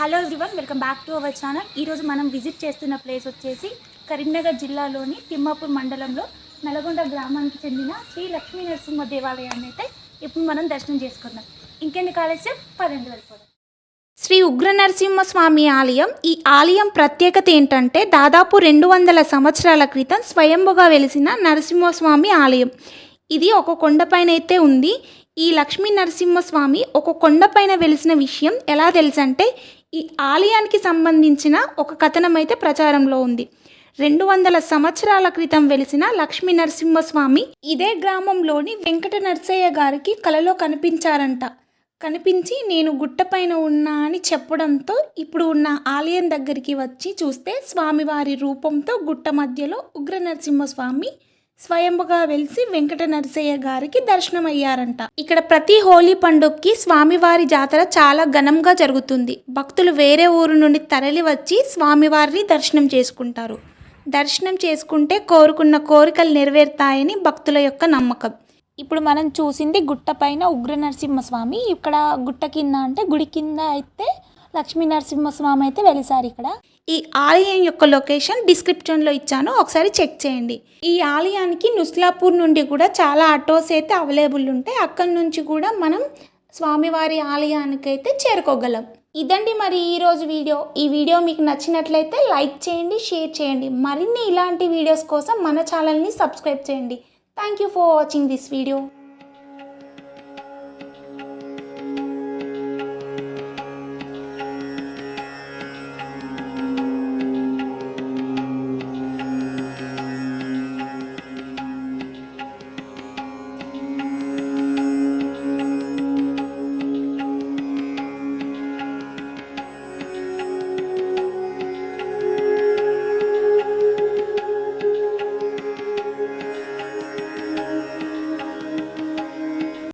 Hello everyone welcome back to our channel. ఈరోజు మనం visit చేస్తున్న ప్లేస్ వచ్చేసి కరీంనగర్ జిల్లాలోని తిమ్మాపూర్ మండలంలో నల్గొండ గ్రామానికి చెందిన శ్రీ లక్ష్మీ నరసింహ దేవాలయాన్ని అయితే ఇప్పుడు మనం దర్శనం చేసుకుందాం. ఇంకెందుకు ఆలస్యం? పదండి వెళ్ళిపోదాం. శ్రీ ఉగ్ర నరసింహస్వామి ఆలయం. ఈ ఆలయం ప్రత్యేకత ఏంటంటే దాదాపు రెండు వందల సంవత్సరాల క్రితం స్వయంభుగా వెలిసిన నరసింహస్వామి ఆలయం. ఇది ఒక కొండపైన అయితే ఉంది. ఈ లక్ష్మీ నరసింహస్వామి ఒక కొండపైన వెలిసిన విషయం ఎలా తెలుసంటే ఈ ఆలయానికి సంబంధించిన ఒక కథనం అయితే ప్రచారంలో ఉంది. రెండు వందల సంవత్సరాల క్రితం వెలిసిన లక్ష్మీ నరసింహస్వామి ఇదే గ్రామంలోని వెంకట నరసయ్య గారికి కలలో కనిపించారంట. కనిపించి నేను గుట్టపైన ఉన్నా అని చెప్పడంతో ఇప్పుడు ఉన్న ఆలయం దగ్గరికి వచ్చి చూస్తే స్వామివారి రూపంతో గుట్ట మధ్యలో ఉగ్ర నరసింహస్వామి స్వయంగా వెలిసి వెంకట నరసయ్య గారికి దర్శనమయ్యారంట. ఇక్కడ ప్రతి హోలీ పండుగకి స్వామివారి జాతర చాలా ఘనంగా జరుగుతుంది. భక్తులు వేరే ఊరు నుండి తరలి వచ్చి స్వామివారిని దర్శనం చేసుకుంటారు. దర్శనం చేసుకుంటే కోరుకున్న కోరికలు నెరవేరుతాయని భక్తుల యొక్క నమ్మకం. ఇప్పుడు మనం చూసింది గుట్ట పైన ఉగ్ర నరసింహస్వామి ఇక్కడ గుట్ట కింద అంటే గుడి కింద అయితే లక్ష్మీ నరసింహస్వామి అయితే వెలిసారు ఇక్కడ. ఈ ఆలయం యొక్క లొకేషన్ డిస్క్రిప్షన్లో ఇచ్చాను ఒకసారి చెక్ చేయండి. ఈ ఆలయానికి నుస్లాపూర్ నుండి కూడా చాలా ఆటోస్ అయితే అవైలబుల్ ఉంటాయి. అక్కడి నుంచి కూడా మనం స్వామివారి ఆలయానికి అయితే చేరుకోగలం. ఇదండి మరి ఈరోజు వీడియో. ఈ వీడియో మీకు నచ్చినట్లయితే లైక్ చేయండి షేర్ చేయండి. మరిన్ని ఇలాంటి వీడియోస్ కోసం మన ఛానల్ని సబ్స్క్రైబ్ చేయండి. Thank you for watching this video